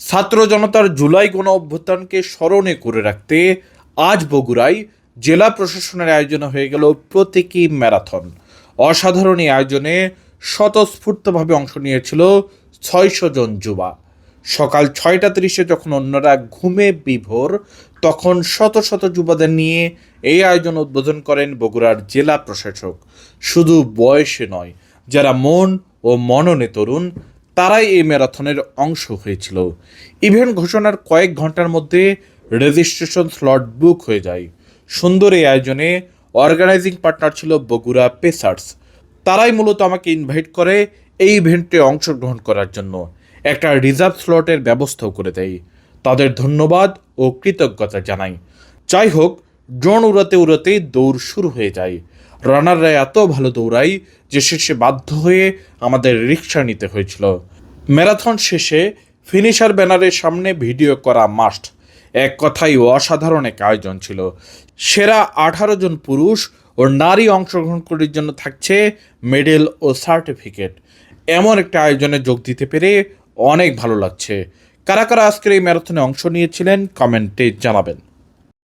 ছাত্র জনতার জুলাই গণ অভ্যুত্থানকে স্মরণে করে রাখতে আজ বগুড়ায় জেলা প্রশাসনের আয়োজনে হয়ে গেল প্রতীকী ম্যারাথন। অসাধারণ এই আয়োজনে স্বতঃস্ফূর্তভাবে অংশ নিয়েছিল ছয়শো জন যুবা। সকাল ছয়টা তিরিশে যখন অন্যরা ঘুমে বিভোর, তখন শত শত যুবাদের নিয়ে এই আয়োজন উদ্বোধন করেন বগুড়ার জেলা প্রশাসক। শুধু বয়সে নয়, যারা মন ও মননে তরুণ তারাই এই ম্যারাথনের অংশ হয়েছিল। ইভেন্ট ঘোষণার কয়েক ঘণ্টার মধ্যে রেজিস্ট্রেশন স্লট বুক হয়ে যায়। সুন্দর এই আয়োজনে অর্গানাইজিং পার্টনার ছিল বগুড়া পেসার্স। তারাই মূলত আমাকে ইনভাইট করে এই ইভেন্টে অংশগ্রহণ করার জন্য। একটা রিজার্ভ স্লটের ব্যবস্থাও করে দেয়। তাদের ধন্যবাদ ও কৃতজ্ঞতা জানাই। যাই হোক, ড্রোন উড়াতে উড়াতে দৌড় শুরু হয়ে যায়। রানাররা এত ভালো দৌড়াই যে শেষে বাধ্য হয়ে আমাদের রিক্সা নিতে হয়েছিল। ম্যারাথন শেষে ফিনিশার ব্যানারের সামনে ভিডিও করা মাস্ট। এক কথাই অসাধারণ এক আয়োজন ছিল। সেরা আঠারো জন পুরুষ ও নারী অংশগ্রহণকারীর জন্য থাকছে মেডেল ও সার্টিফিকেট। এমন একটা আয়োজনে যোগ দিতে পেরে অনেক ভালো লাগছে। কারা কারা আজকের এই ম্যারাথনে অংশ নিয়েছিলেন কমেন্টে জানাবেন।